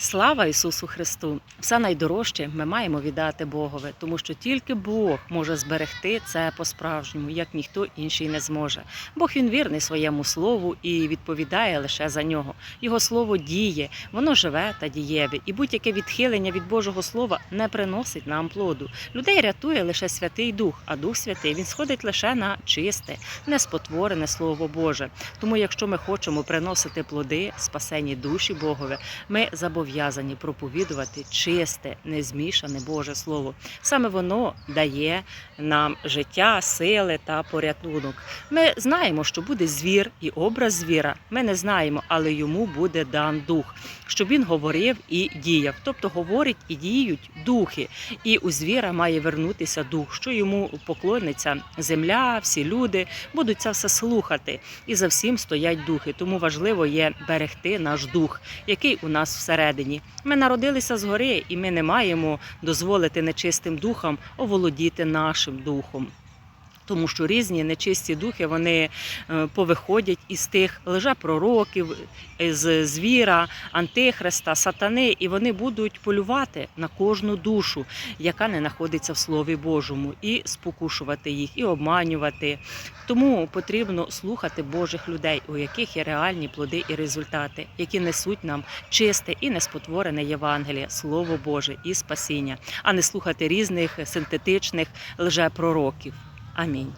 Слава Ісусу Христу! Все найдорожче ми маємо віддати Богові, тому що тільки Бог може зберегти це по-справжньому, як ніхто інший не зможе. Бог він вірний своєму слову і відповідає лише за нього. Його слово діє, воно живе та дієве, і будь-яке відхилення від Божого Слова не приносить нам плоду. Людей рятує лише Святий Дух, а Дух Святий він сходить лише на чисте, неспотворене Слово Боже. Тому, якщо ми хочемо приносити плоди, спасені душі Богові, ми зобов'язані проповідувати чисте, незмішане Боже Слово. Саме воно дає нам життя, сили та порятунок. Ми знаємо, що буде звір і образ звіра. Ми не знаємо, але йому буде дан дух, щоб він говорив і діяв. Тобто говорить і діють духи. І у звіра має вернутися дух, що йому поклониться земля, всі люди будуть це все слухати. І за всім стоять духи. Тому важливо є берегти наш дух, який у нас всередині. Ми народилися згори, і ми не маємо дозволити нечистим духам оволодіти нашим духом. Тому що різні нечисті духи вони е, повиходять із тих лжепророків, з звіра, антихриста, сатани, і вони будуть полювати на кожну душу, яка не знаходиться в Слові Божому, і спокушувати їх, і обманювати. Тому потрібно слухати Божих людей, у яких є реальні плоди і результати, які несуть нам чисте і неспотворене Євангеліє, Слово Боже і спасіння, а не слухати різних синтетичних лжепророків. Амінь.